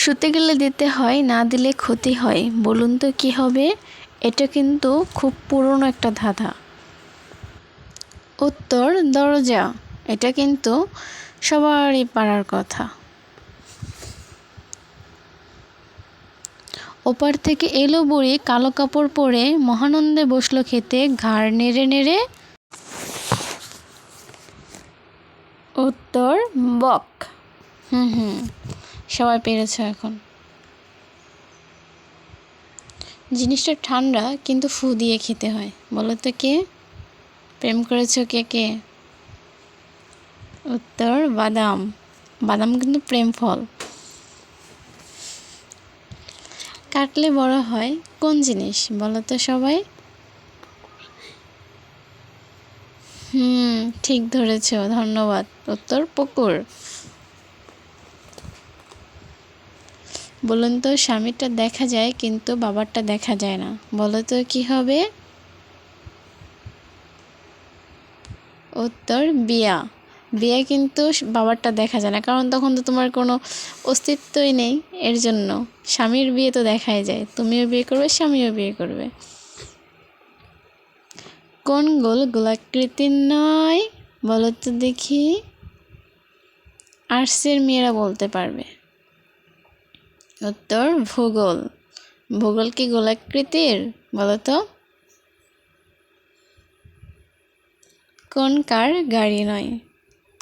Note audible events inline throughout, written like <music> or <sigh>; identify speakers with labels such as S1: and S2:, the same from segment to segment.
S1: শুতে গেলে দিতে হয়, না দিলে ক্ষতি হয়। বলুন তো কি হবে? এটা কিন্তু খুব পুরনো একটা ধাঁধা। উত্তর, দরজা। এটা কিন্তু সবারই পারার কথা। ওপার থেকে এলো বুড়ি কালো কাপড় পরে মহানন্দে বসল খেতে, ঘাড় নেড়ে নেড়ে। উত্তর, বক। হুম হুম। সবাই পেরেছ এখন। জিনিসটা ঠান্ডা, কিন্তু ফু দিয়ে খেতে হয়। বলো তো কে? প্রেম করেছ কে কে? উত্তর, বাদাম। বাদাম কিন্তু প্রেম ফল। কাটলে বড় হয় কোন জিনিস? বলো তো সবাই। হুম, ঠিক ধরেছ। ধন্যবাদ। উত্তর, পুকুর। বলুন তো, স্বামীরটা দেখা যায় কিন্তু বাবারটা দেখা যায় না। বলো তো, কি হবে? উত্তর, বিয়া। বিয়ে কিন্তু বাবারটা দেখা যায় না, কারণ তখন তো তোমার কোনো অস্তিত্বই নেই এর জন্য। স্বামীর বিয়ে তো দেখাই যায়, তুমিও বিয়ে করবে, স্বামীও বিয়ে করবে। কোন গোল গোলাকৃতির নয়? বলো তো দেখি। আর্টসের মেয়েরা বলতে পারবে। উত্তর, ভূগোল। ভূগোল কি গোলাকৃতির বলো তো কোন কার গাড়ি নয়?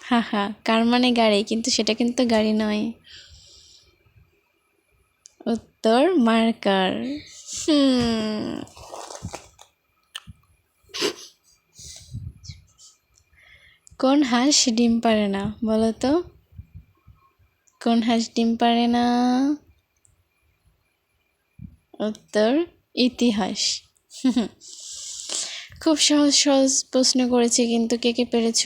S1: হা হা কার মানে গাড়ি? কিন্তু সেটা কিন্তু গাড়ি নয়। উত্তর, মার্কার। কোন হাঁস ডিম পারে না বলো তো কোন হাঁস ডিম পারে না? উত্তর ইতিহাস। <laughs> খুব সহজ সহজ প্রশ্ন করেছি কিন্তু কে কে পেরেছ?